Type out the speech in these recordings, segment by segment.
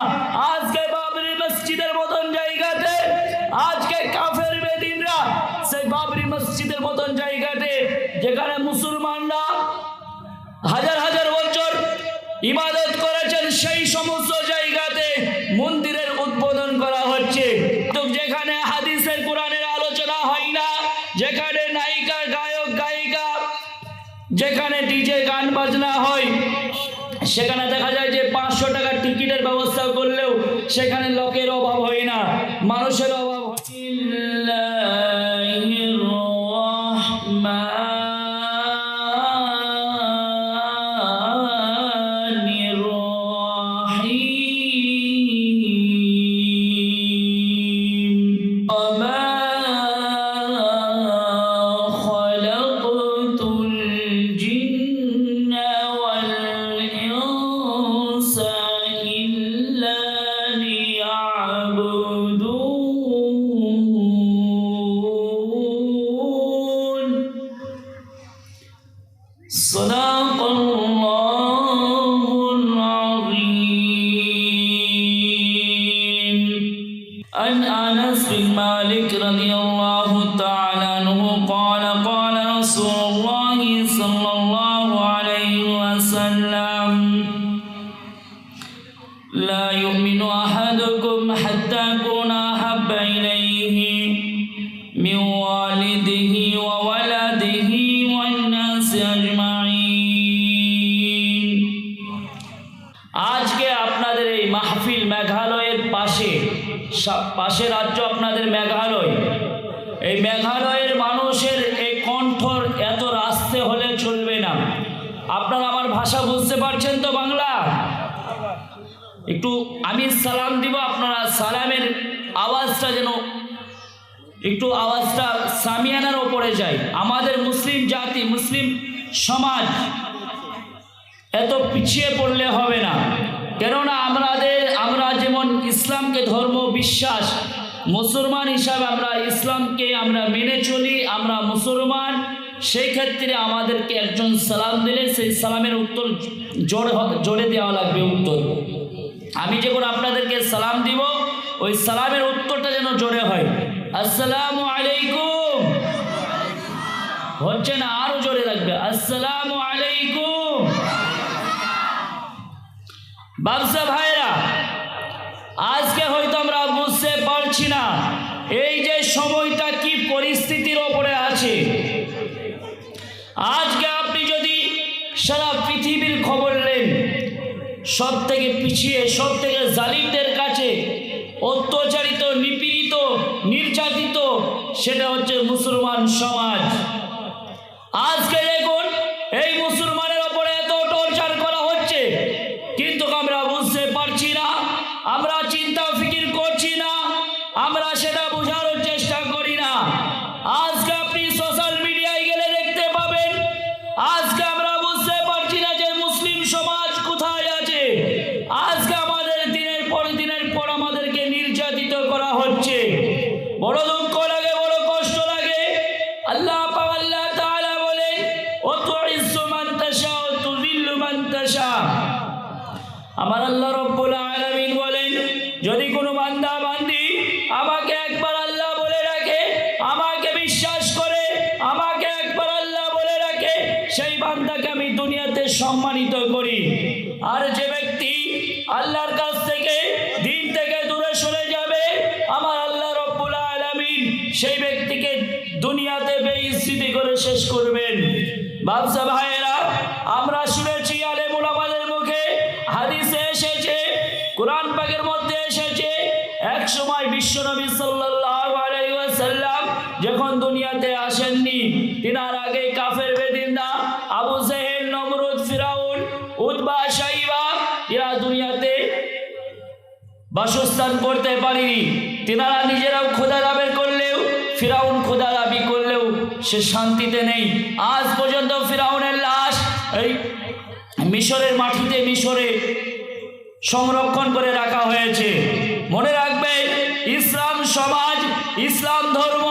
আজকে বাবরি মসজিদের মতন জায়গাতে, আজকে কাফের বেদিনরা সেই বাবরি মসজিদের মতন জায়গাতে, যেখানে মুসলমানরা হাজার হাজার বছর ইবাদত করেছেন, সেই সমস্ত জায়গাতে মন্দিরের উদ্বোধন করা হচ্ছে। তো যেখানে হাদিসের কোরআনের আলোচনা হয় না, যেখানে নায়িকা, গায়ক, গায়িকা, যেখানে ডিজে গান বাজনা হয় সেখানে দেখা যায় যে পাঁচশো টাকার টিকিটের ব্যবস্থা করলেও সেখানে লোকের অভাব হয় না। মানুষের অভাব হয় لا يؤمن احدكم সালামের আওয়াজটা যেন একটু আওয়াজটা সামিয়ানার ওপরে যায়। আমাদের মুসলিম জাতি, মুসলিম সমাজ এত পিছিয়ে পড়লে হবে না। কেননা আমাদের আমরা যেমন ইসলামকে ধর্ম বিশ্বাস, মুসলমান হিসাবে আমরা ইসলামকে আমরা মেনে চলি, আমরা মুসলমান, সেই ক্ষেত্রে আমাদেরকে একজন সালাম দিলে সেই সালামের উত্তর জোরে জোরে দেওয়া লাগবে উত্তর। আমি যখন আপনাদেরকে সালাম দিব ওই সালামের উত্তরটা যেন জোরে হয়। আসসালামু আলাইকুম। হচ্ছে না, আরও জোরে লাগবে। আসসালামু আলাইকুম। ব্যবসা ভাইরা আজকে হয়তো আমরা বুঝতে পারছি না, এই যে সময়টা কি পরিস্থিতির ওপরে আছে। আজকে আপনি যদি সারা পৃথিবীর খবর নেন সব থেকে পিছিয়ে সব থেকে জালিমদের কাছে অত্যাচারিত নিপীড়িত নির্যাতিত সেটা হচ্ছে মুসলমান সমাজ। আজকে দেখুন আমার আল্লাহ রব্বুল বাসস্থান করতে পারিনি। তেনারা নিজেরাও খোদা দাবের করলেও, ফিরাউন খোদা দাবি করলেও সে শান্তিতে নেই। আজ পর্যন্ত ফিরাউনের লাশ এই মিশরের মাটিতে মিশরে সংরক্ষণ করে রাখা হয়েছে। মনে রাখবেন, ইসলাম সমাজ, ইসলাম ধর্ম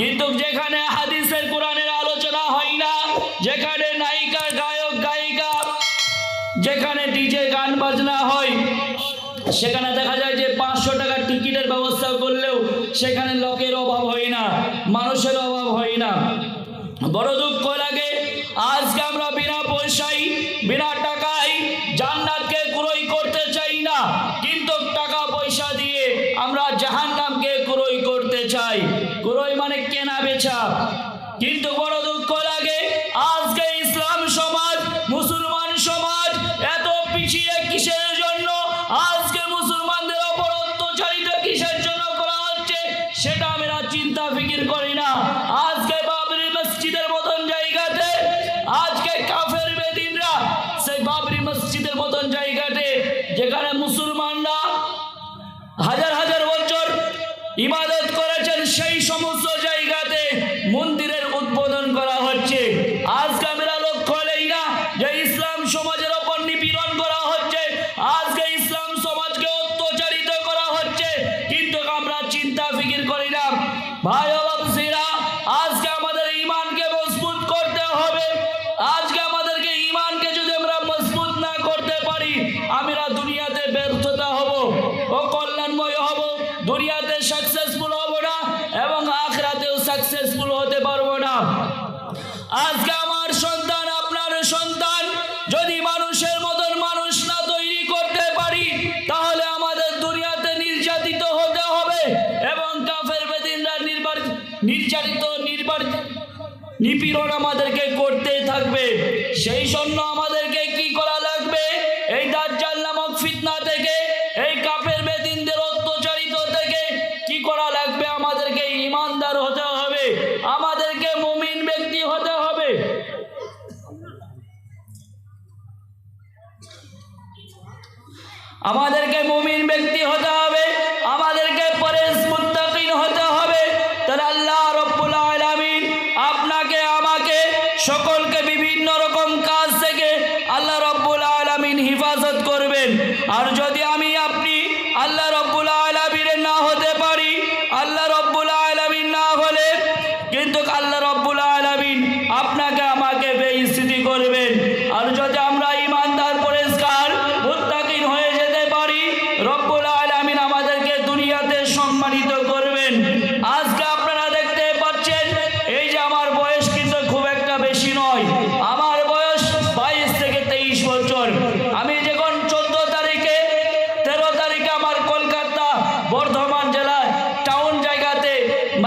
কিন্তু যেখানে হাদিসের কোরআনের আলোচনা হয় না, যেখানে নায়িকা, গায়ক, গায়িকা, যেখানে ডিজে গান বাজনা হয়, সেখানে দেখা যায় যে পাঁচশো টাকার টিকিটের ব্যবস্থা করলেও সেখানে লোকের অভাব হয় না, মানুষের অভাব হয় না। বড় আজকে আমার সন্তান, আপনার সন্তান, যদি মানুষের মতন মানুষ না তৈরি করতে পারি, তাহলে আমাদের দুনিয়াতে নির্যাতিত হতে হবে এবং কাফের বেদিনরা নির্যাতিত নির্বাচিত নিপীড়ন আমাদেরকে করতে থাকবে। সেই জন্য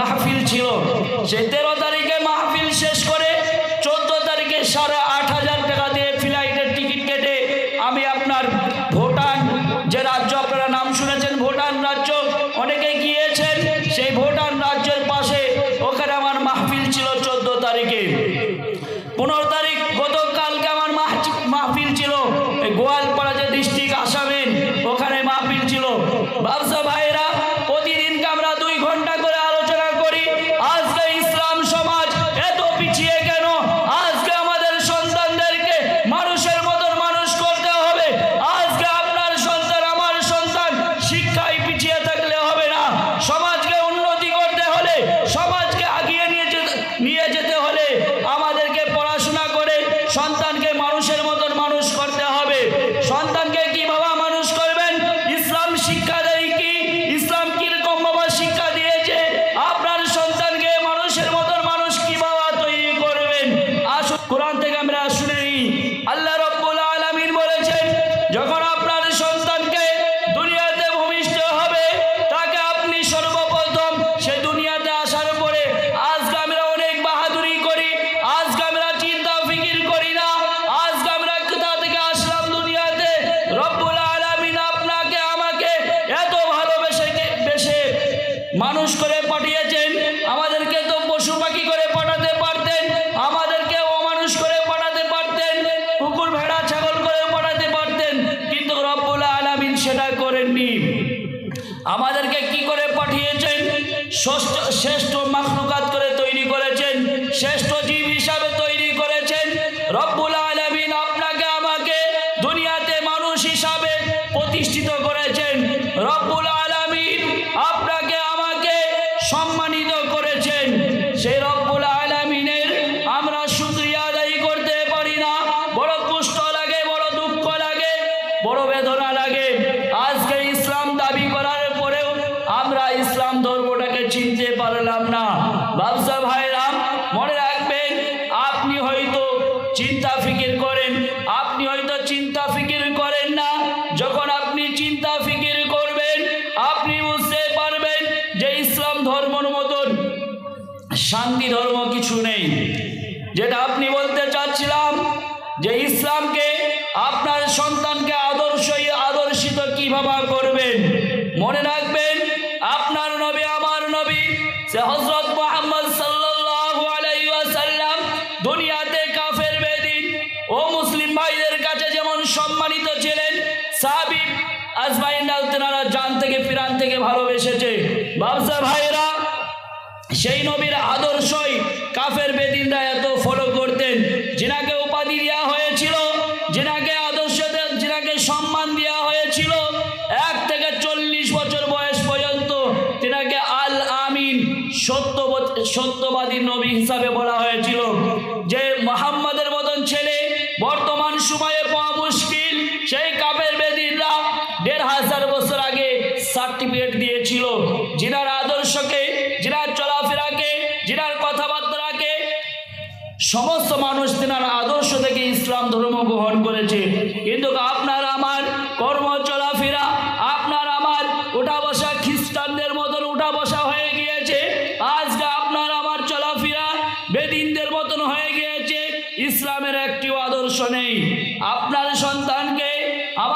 মাহফিল ছিল সেটার মানুষ করে পাঠিয়েছেন। ইসলাম ধর্মটাকে চিনতে পারলাম না। ব্যবসা ভাই থেকে ভালোবেসেছে। বাবসা ভাইরা সেই নবীর আদর্শই কাফের বেদিনরা এত ফলো করতেন। যেনাকে উপাধি দেওয়া হয়েছিল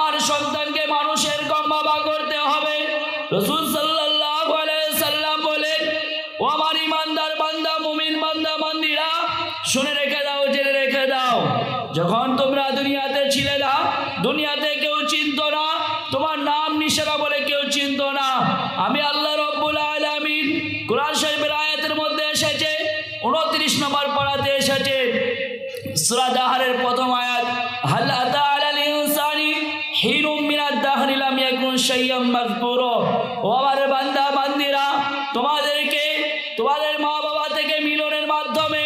আমার সন্তানকে মানুষের কম বাবা করতে হবে। রসুল সাল্লাম বলেন, ও আমার ইমানদার বান্দা, মুমিন বান্দা শুনে রেখে দাও, জেনে রেখে দাও। যখন তোমরা দুনিয়াতে ছিলে না, দুনিয়াতে ইয়াকুন মজবুর ও আমার বান্দা, বান্দিরা, তোমাদেরকে, তোমাদের মা বাবা থেকে মিলনের মাধ্যমে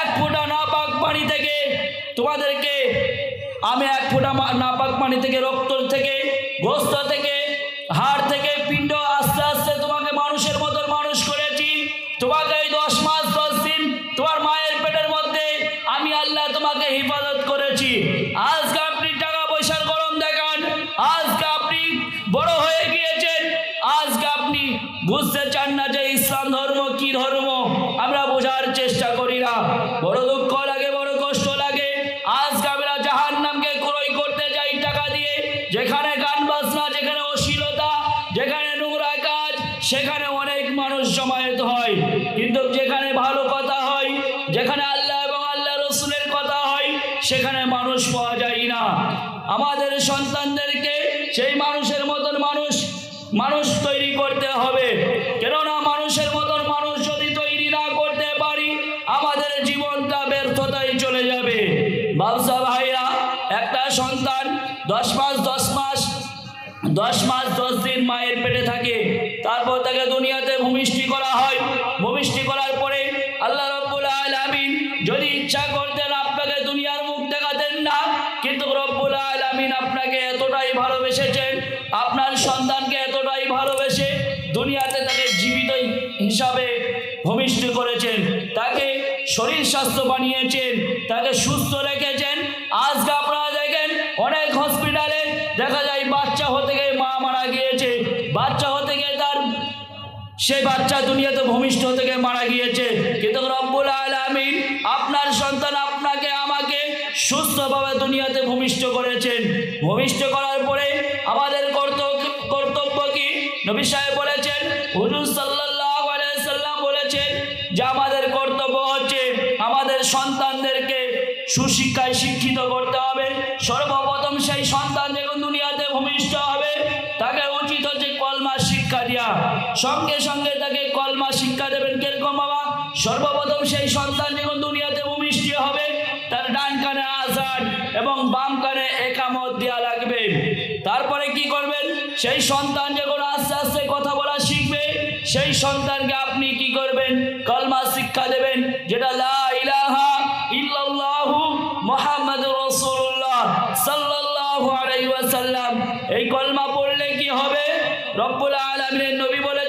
এক ফোঁটা নাপাক পানি থেকে তোমাদেরকে, আমি এক ফোঁটা নাপাক পানি থেকে রক্ত থেকে, গোস্ত থেকে, হাড় থেকে, পিণ্ড সেখানে অনেক মানুষ জমায়েত হয়। কিন্তু যেখানে ভালো কথা হয়, যেখানে আল্লাহ এবং আল্লাহ রসুলের কথা হয়, সেখানে মানুষ পাওয়া যায় না। আমাদের সন্তানদেরকে সেই মানুষের ভূমিষ্ঠি করা হয়। ভূমিষ্ঠি করার পরে আল্লাহ রব্বুল আলামিন যদি ইচ্ছা করতেন আপনাকে দুনিয়ার মুখ দেখাতেন না, কিন্তু রব্বুল আলামিন আপনাকে এতটাই ভালোবেসেছেন, আপনার সন্তানকে এতটাই ভালোবেসে দুনিয়াতে তাকে জীবিত হিসাবে ভূমিষ্ঠি করেছেন, তাকে শরীর স্বাস্থ্য বানিয়েছেন, তাকে সুস্থ রেখেছেন। আজকে সেই বাচ্চা দুনিয়াতে ভূমিষ্ঠ থেকে মারা গিয়েছে। কিন্তু রব্বুল আলামিন আপনার সন্তান আপনাকে আমাকে সুস্থভাবে দুনিয়াতে ভূমিষ্ঠ করেছেন। ভূমিষ্ঠ করার পরে আমাদের কর্তব্য কি? নবী সাহেব বলেছেন, হুজুর সাল্লাহ বলেছেন যে আমাদের কর্তব্য হচ্ছে আমাদের সন্তানদেরকে সুশিক্ষায় শিক্ষিত করতে হবে। সর্বপ্রথম সেই সন্তান যখন দুনিয়াতে ভূমিষ্ঠ হবে, তাকে সঙ্গে সঙ্গে তাকে কলমা শিক্ষা দেবেন। কীরকম বাবা? সর্বপ্রথম সেই সন্তান যখন দুনিয়াতে ভূমিষ্ঠ হবে, তার ডান কানে আজান এবং বাম কানে একামত দেওয়া লাগবে। তারপরে কি করবেন? সেই সন্তান যখন আস্তে আস্তে কথা বলা শিখবে, সেই সন্তানকে আপনি কি করবেন? কলমা শিক্ষা দেবেন, যেটা লা ইলাহা এই কলমা পড়লে কি হবে? রব্বুল আলামিনের নবী বলেছেন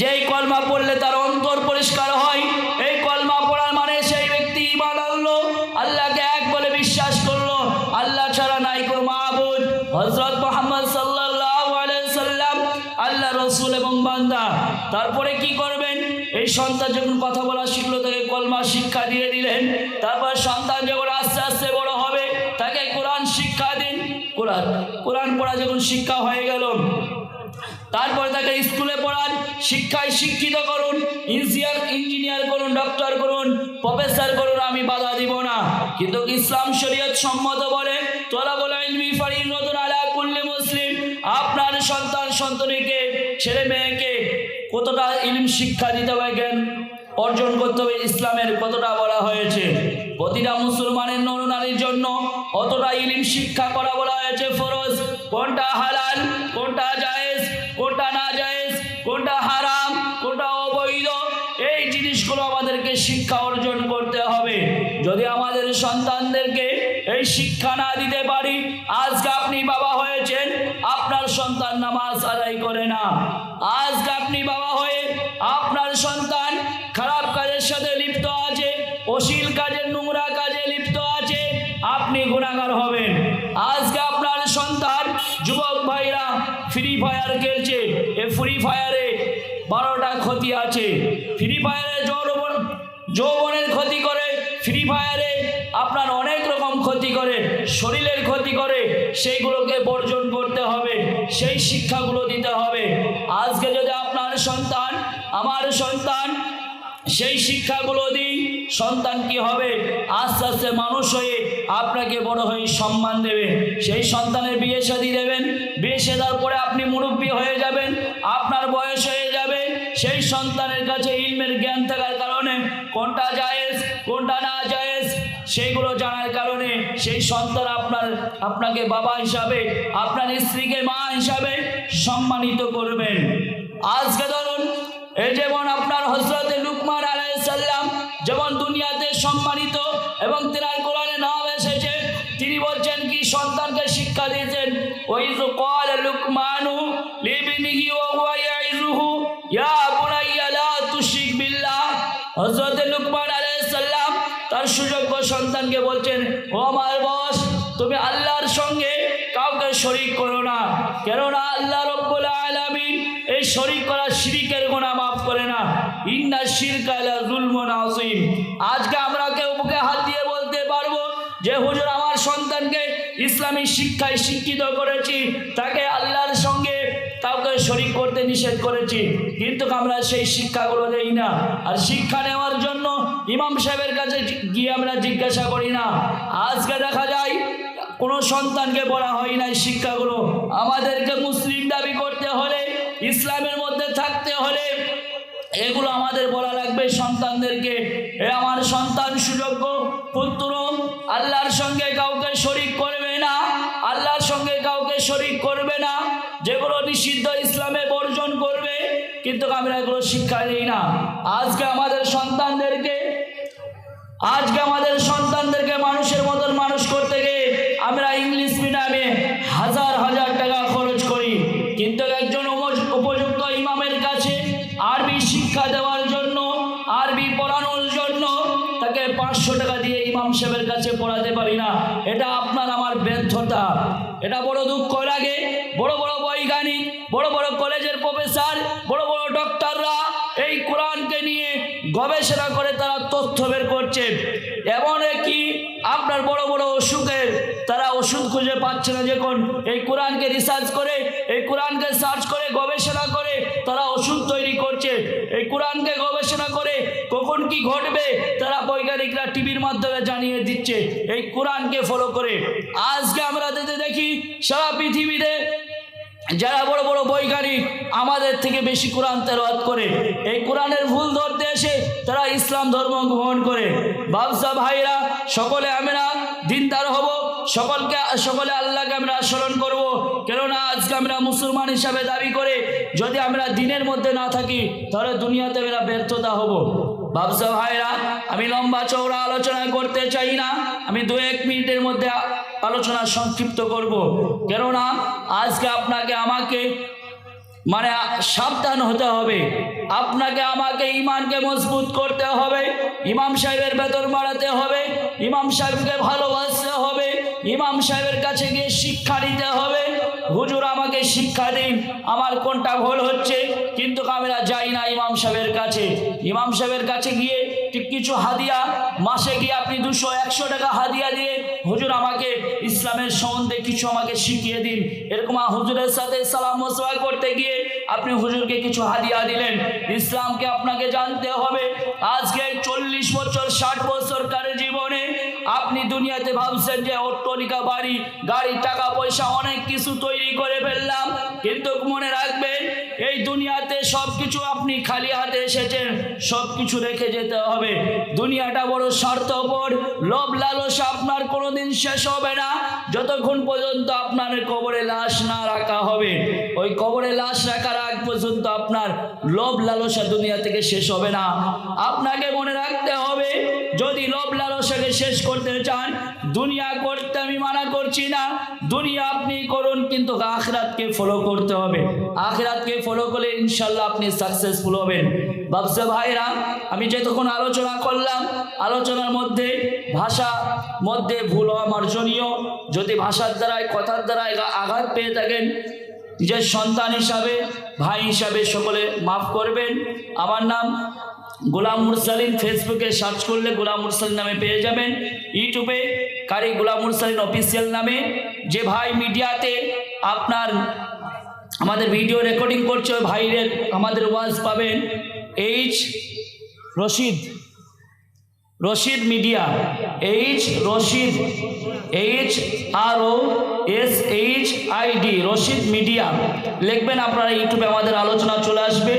যেই কলমা পড়লে তার অন্তর পরিষ্কার হয়, এই কলমা পড়ার মানে সেই ব্যক্তি ইমান আনলো, আল্লাহকে এক বলে বিশ্বাস করল, আল্লাহ ছাড়া নাই কোনো মাহবুদ হজরত মোহাম্মদ আলাইহি সাল্লাম আল্লাহ রসুল এবং বান্দা। তারপরে কি করবেন? এই সন্তান যখন কথা বলা শিখলো, তাকে কলমা শিক্ষা দিয়ে দিলেন। তারপর সন্তান যখন আস্তে আস্তে বড় হবে, তাকে কোরআন শিক্ষা দিন। কোরআন কোরআন পড়া যখন শিক্ষা হয়ে গেল তারপরে তাকে স্কুলে পড়ান, শিক্ষায় শিক্ষিত করুন ইঞ্জিনিয়ার ইঞ্জিনিয়ার করুন ডক্টর করুন প্রফেসর করুন, আমি বাধা দিব না। কিন্তু ইসলাম শরীয়ত সম্মত বলে তোলা বলে ইলমি ফারিদুন আলা কুল্লি মুসলিম, আপনার সন্তান সন্তানীকে ছেলে মেয়েকে কতটা ইলম শিক্ষা দিতে হবে, জ্ঞান অর্জন করতে হবে, ইসলামের কতটা বলা হয়েছে? প্রতিটা মুসলমানের নরনারীর জন্য অতটা ইলিম শিক্ষা করা বলা হয়েছে ফরজ। কোনটা হালাল, কোনটা জায়েজ, কোনটা না জায়েজ, কোনটা হারাম, কোনটা অবৈধ, এই জিনিসগুলো আমাদেরকে শিক্ষা অর্জন করতে হবে। যদি আমাদের সন্তানদেরকে এই শিক্ষা না দিতে পারি, আজকে আপনি বাবা হয়েছেন, আপনার সন্তান নামাজ আদায় করে না। আজকে আপনি বাবা হয়ে আপনার সন্তান ফায়ারে বারোটা ক্ষতি আছে। ফ্রি ফায়ারে যৌবন যৌবনের ক্ষতি করে। ফ্রি ফায়ারে আপনার অনেক রকম ক্ষতি করে। শরীরের ক্ষতি করে। সেইগুলোকে বর্জন করতে হবে। সেই শিক্ষাগুলো দিতে হবে। আজকে যদি আপনার সন্তান আমার সন্তান সেই শিক্ষাগুলো দিই, সন্তান কি হবে? আস্তে আস্তে মানুষ হয়ে আপনাকে বড় হয়ে সম্মান দেবে। সেই সন্তানের বিয়ে শাদী দেবেন। বিয়ে দেওয়ার পরে আপনি মুরব্বী হয়ে যাবেন। সন্তানের কাছে ইলমের জ্ঞান থাকার কারণে, কোনটা জায়েজ, কোনটা না জায়েজ সেইগুলো জানার কারণে সেই সন্তান আপনার, আপনাকে বাবা হিসাবে, আপনার স্ত্রীকে মা হিসাবে সম্মানিত করবেন। আজকে ধরুন, এই যেমন আপনার হজরতে লুকমান আলাইসাল্লাম যেমন দুনিয়াতে সম্মানিত এবং তেনার কোরআনে নাম এসেছে, তিনি বলছেন কি, সন্তানকে শিক্ষা দিয়েছেন, ওই লুকমানু সুযোগ্য সন্তানকে বলছেন, ও আমার বস, তুমি আল্লাহর সঙ্গে কাউকে শরিক করো না। কেননা আল্লাহ রব্বুল আলামিন এই শরিক করা শিরিকের গোনা মাফ করে না। ইন্না শিরকা লা যুলমুন আযীম। আজকে আমরা কেউ বুকে হাত দিয়ে বলতে পারব যে, হুজুর, আমার সন্তানকে ইসলামী শিক্ষায় শিক্ষিত করেছি। তাকে আল্লাহর সঙ্গে কাউকে শরিক করতে নিষেধ করেছি। কিন্তু আমরা সেই শিক্ষাগুলো দেই না। আর শিক্ষা নেওয়ার জন্য ইমাম সাহেবের কাছে গিয়ে আমরা জিজ্ঞাসা করি, না, আজকে দেখা যায় কোনো সন্তানকে বলা হয় না শিক্ষাগুলো। আমাদেরকে মুসলিম দাবি করতে হলে, ইসলামের মধ্যে থাকতে হলে এগুলো আমাদের বলা লাগবে সন্তানদেরকে। এ আমার সন্তান সুযোগ্য, পুত্র, আল্লাহর সঙ্গে কাউকে শরিক করবে না, আল্লাহর সঙ্গে কাউকে শরিক করবে না। যেগুলো নিষিদ্ধ ইসলামে কিন্তু আমরা এগুলো শিক্ষা দিই না। আজকে আমাদের সন্তানদেরকে, আজকে আমাদের সন্তানদেরকে মানুষের মতন মানুষ করতে গিয়ে আমরা ইংলিশ মিডিয়ামে হাজার হাজার টাকা খরচ করি। কিন্তু একজন উপযুক্ত ইমামের কাছে আরবি শিক্ষা দেওয়ার জন্য, আরবি পড়ানোর জন্য তাকে পাঁচশো টাকা দিয়ে ইমাম সাহেবের কাছে পড়াতে পারি না। এটা আপনার আমার ব্যর্থতা। এটা বড় দুঃখ লাগে। তথ্য বের করছে। এমন কি আপনার বড় বড় অসুখের তারা ওষুধ খুঁজে পাচ্ছে না যখন। এই কোরআনকে রিসার্চ করে, এই কোরআনকে সার্চ করে, গবেষণা করে তারা ওষুধ তৈরি করছে। এই কোরআনকে গবেষণা করে কখন কি ঘটবে তারা বৈজ্ঞানিকরা টিভির মাধ্যমে জানিয়ে দিচ্ছে। এই কোরআনকে ফলো করে। আজকে আমরা দেখি, সারা পৃথিবীতে যারা বড় বড় বৈজ্ঞানিক আমাদের থেকে বেশি কোরআন তেলাওয়াত করে, এই কোরআনের ভুল ধরতে এসে তারা ইসলাম ধর্ম গ্রহণ করে। বাবসা ভাইরা, সকলে আমরা দিনদার হব, সকলকে, সকলে আল্লাহকে আমরা স্মরণ করব। কেননা আজকে আমরা মুসলমান হিসাবে দাবি করে, যদি আমরা দিনের মধ্যে না থাকি, তাহলে দুনিয়াতে আমরা ব্যর্থতা হব। বাবসা ভাইরা, আমি লম্বা চৌড়া আলোচনা করতে চাই না, আমি দু এক মিনিটের মধ্যে আলোচনা সংক্ষিপ্ত করব। কেননা আজকে আপনাকে আমাকে মানে সাবধান হতে হবে। আপনাকে আমাকে ইমানকে মজবুত করতে হবে, ইমাম সাহেবের বেতন বাড়াতে হবে, ইমাম সাহেবকে ভালোবাসতে হবে, ইমাম সাহেবের কাছে গিয়ে শিক্ষা নিতে হবে হুজুর আমাকে শিক্ষা দিন। আমার কোনটা ভুল হচ্ছে? কিন্তু আমরা যাই না ইমাম সাহেবের কাছে। ইমাম সাহেবের কাছে গিয়ে ঠিক কিছু হাদিয়া, মাসে গিয়ে আপনি দুশো, একশো টাকা হাদিয়া দিয়ে হুজুর আমাকে ইসলামের সম্বন্ধে কিছু আমাকে শিখিয়ে দিন। এরকম হুজুরের সাথে সালাম মোসবা করতে গিয়ে আপনি হুজুরকে কিছু হাদিয়া দিলেন। ইসলামকে আপনাকে জানতে হবে। আজকে চল্লিশ বছর, ষাট জীবনে আপনি দুনিয়াতে ভাবছেন যে অট্টলিকা বাড়ি, গাড়ি, টাকা, পয়সা, অনেক কিছু তৈরি করে ফেললাম। কিন্তু মনে রাখবেন, এই দুনিয়াতে সব কিছু আপনি খালি হাতে এসেছেন সব কিছু রেখে যেতে হবে। দুনিয়াটা বড় স্বার্থপর, লোভ, লালসা আপনার কোনোদিন শেষ হবে না। যতক্ষণ পর্যন্ত আপনার কবরে লাশ না রাখা হবে, ওই কবরে লাশ রাখার আগ পর্যন্ত আপনার লোভ, লালসা দুনিয়া থেকে শেষ হবে না। আপনাকে মনে রাখতে হবে যদি লোভ লালসাকে শেষ করতে চান, দুনিয়া করতে আমি মানা করছি না। দুনিয়া আপনি করুন, কিন্তু আখরাতকে ফলো করতে হবে। আখরাতকে ফলো করলে ইনশাল্লাহ আপনি সাকসেসফুল হবেন। বাবসা ভাইরা, আমি যতক্ষণ আলোচনা করলাম, আলোচনার মধ্যে, ভাষা মধ্যে ভুল হওয়া মার্জনীয়। যদি ভাষার দ্বারায়, কথার দ্বারায় আঘাত পেয়ে থাকেন, নিজের সন্তান হিসাবে, ভাই হিসাবে সকলে মাফ করবেন। আমার নাম গোলাম মুরসালিন ফেসবুকে সার্চ করলে গোলাম মুরসালিন নামে পেয়ে যাবেন। ইউটিউবে কারি গোলাম মুরসালিন অফিসিয়াল নামে। যে ভাই মিডিয়াতে আপনার আমাদের ভিডিও রেকর্ডিং করছে, ওই ভাইয়ের আমাদের ওয়াজ পাবেন H Rashid. Rashid media H Rashid H R O S H I D Rashid media. লিখবেন আপনারা, ইউটিউবে আমাদের আলোচনা চলে আসবে।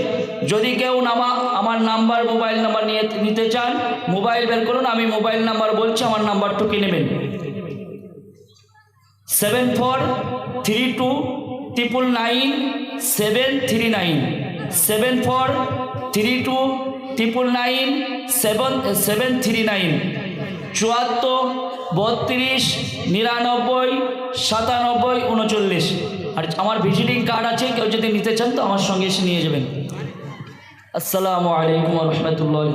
যদি কেউ নামা, আমার নাম্বার, মোবাইল নাম্বার নিয়ে নিতে চান, মোবাইল বের করুন, আমি মোবাইল নাম্বার বলছি, আমার নাম্বারটুকু নেবেন। Seven four three two triple nine seven three nine. Seven four three two triple nine seven seven three nine চুয়াত্তর, বত্রিশ, নিরানব্বই, সাতানব্বই, উনচল্লিশ। আর আমার ভিজিটিং কার্ড আছে, কেউ যদি নিতে চান তো আমার সঙ্গে এসে নিয়ে যাবেন। আসসালামু আলাইকুম রহমতুল্লাহ